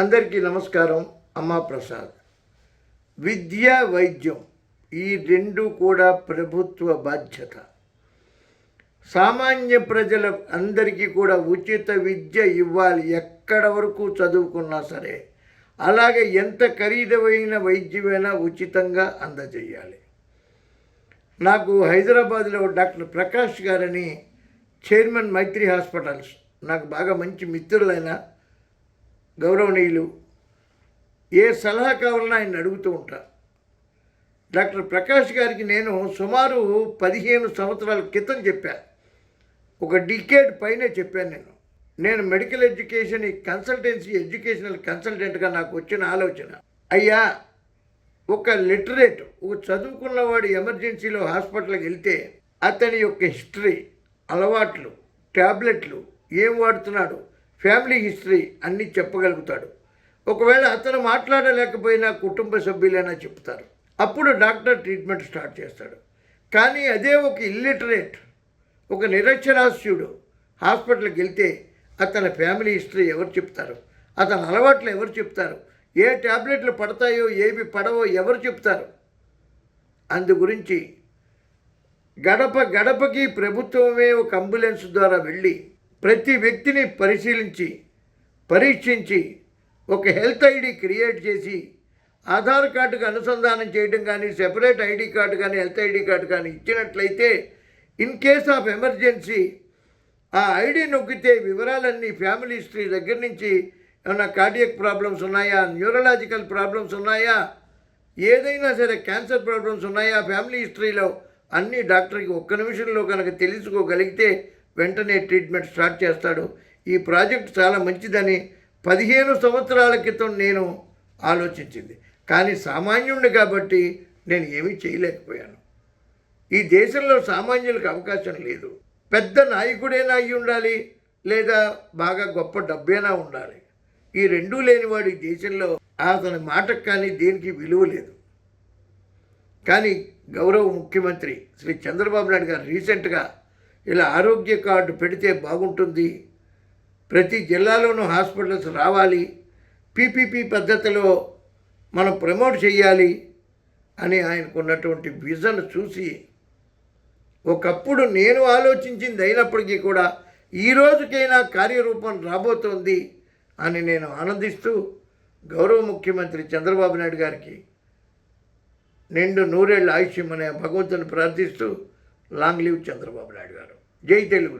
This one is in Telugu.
అందరికీ నమస్కారం. అమ్మా ప్రసాద్. విద్య వైద్యం ఈ రెండు కూడా ప్రభుత్వ బాధ్యత. సామాన్య ప్రజల అందరికీ కూడా ఉచిత విద్య ఇవ్వాలి ఎక్కడ వరకు చదువుకున్నా సరే. అలాగే ఎంత ఖరీదైన వైద్యమైనా ఉచితంగా అందజేయాలి. నాకు హైదరాబాద్లో డాక్టర్ ప్రకాష్ గారని చైర్మన్ మైత్రి హాస్పిటల్స్. నాకు బాగా మంచి మిత్రులైన గౌరవనీయులు ఏ సలహా కావాలన్నా ఆయన అడుగుతూ ఉంటా డాక్టర్ ప్రకాష్ గారికి నేను సుమారు పదిహేను సంవత్సరాల క్రితం చెప్పా. ఒక డికేడ్ పైనే చెప్పాను నేను. నేను మెడికల్ ఎడ్యుకేషన్ ఈ కన్సల్టెన్సీ ఎడ్యుకేషనల్ కన్సల్టెంట్గా నాకు వచ్చిన ఆలోచన. అయ్యా ఒక లిటరేట్ ఒక చదువుకున్నవాడు ఎమర్జెన్సీలో హాస్పిటల్కి వెళ్తే అతని యొక్క హిస్టరీ అలవాట్లు ట్యాబ్లెట్లు ఏం వాడుతున్నాడు? ఫ్యామిలీ హిస్టరీ అన్నీ చెప్పగలుగుతాడు. ఒకవేళ అతను మాట్లాడలేకపోయినా కుటుంబ సభ్యులైనా చెప్తారు. అప్పుడు డాక్టర్ ట్రీట్మెంట్ స్టార్ట్ చేస్తాడు. కానీ అదే ఒక ఇల్లిటరేట్ ఒక నిరక్షరాస్యుడు హాస్పిటల్కి వెళ్తే అతని ఫ్యామిలీ హిస్టరీ ఎవరు చెప్తారు? అతని అలవాట్లు ఎవరు చెప్తారు? ఏ ట్యాబ్లెట్లు పడతాయో ఏవి పడవో ఎవరు చెప్తారు? అందు గురించి గడప గడపకి ప్రభుత్వమే ఒక అంబులెన్స్ ద్వారా వెళ్ళి ప్రతి వ్యక్తిని పరిశీలించి పరీక్షించి ఒక హెల్త్ ఐడి క్రియేట్ చేసి ఆధార్ కార్డుకు అనుసంధానం చేయడం కానీ సెపరేట్ ఐడి కార్డు కానీ హెల్త్ ఐడి కార్డు కానీ ఇచ్చినట్లయితే ఇన్ కేస్ ఆఫ్ ఎమర్జెన్సీ ఆ ఐడి నొక్కితే వివరాలన్నీ ఫ్యామిలీ హిస్టరీ దగ్గర నుంచి ఏమైనా కార్డియక్ ప్రాబ్లమ్స్ ఉన్నాయా న్యూరలాజికల్ ప్రాబ్లమ్స్ ఉన్నాయా ఏదైనా సరే క్యాన్సర్ ప్రాబ్లమ్స్ ఉన్నాయా ఫ్యామిలీ హిస్టరీలో అన్ని డాక్టర్కి ఒక్క నిమిషంలో కనుక తెలుసుకోగలిగితే వెంటనే ట్రీట్మెంట్ స్టార్ట్ చేస్తాడు. ఈ ప్రాజెక్ట్ చాలా మంచిదని పదిహేను సంవత్సరాల క్రితం నేను ఆలోచించింది. కానీ సామాన్యుడిని కాబట్టి నేను ఏమీ చేయలేకపోయాను. ఈ దేశంలో సామాన్యులకు అవకాశం లేదు. పెద్ద నాయకుడైనా అయి ఉండాలి లేదా బాగా గొప్ప డబ్బైనా ఉండాలి. ఈ రెండూ లేనివాడు ఈ దేశంలో అతని మాటకు కానీ దేనికి విలువ లేదు. కానీ గౌరవ ముఖ్యమంత్రి శ్రీ చంద్రబాబు నాయుడు గారు రీసెంట్గా ఇలా ఆరోగ్య కార్డు పెడితే బాగుంటుంది. ప్రతి జిల్లాలోనూ హాస్పిటల్స్ రావాలి. పీపీపీ పద్ధతిలో మనం ప్రమోట్ చేయాలి అని ఆయనకున్నటువంటి విజన్ చూసి ఒకప్పుడు నేను ఆలోచించింది అయినప్పటికీ కూడా ఈ రోజుకైనా కార్యరూపం రాబోతోంది అని నేను ఆనందిస్తూ గౌరవ ముఖ్యమంత్రి చంద్రబాబు నాయుడు గారికి నిండు నూరేళ్ళ ఆయుష్యం అనే భగవంతుని ప్రార్థిస్తూ లాంగ్ లీవ్ చంద్రబాబు నాయుడు గారు. జై తెలుగు.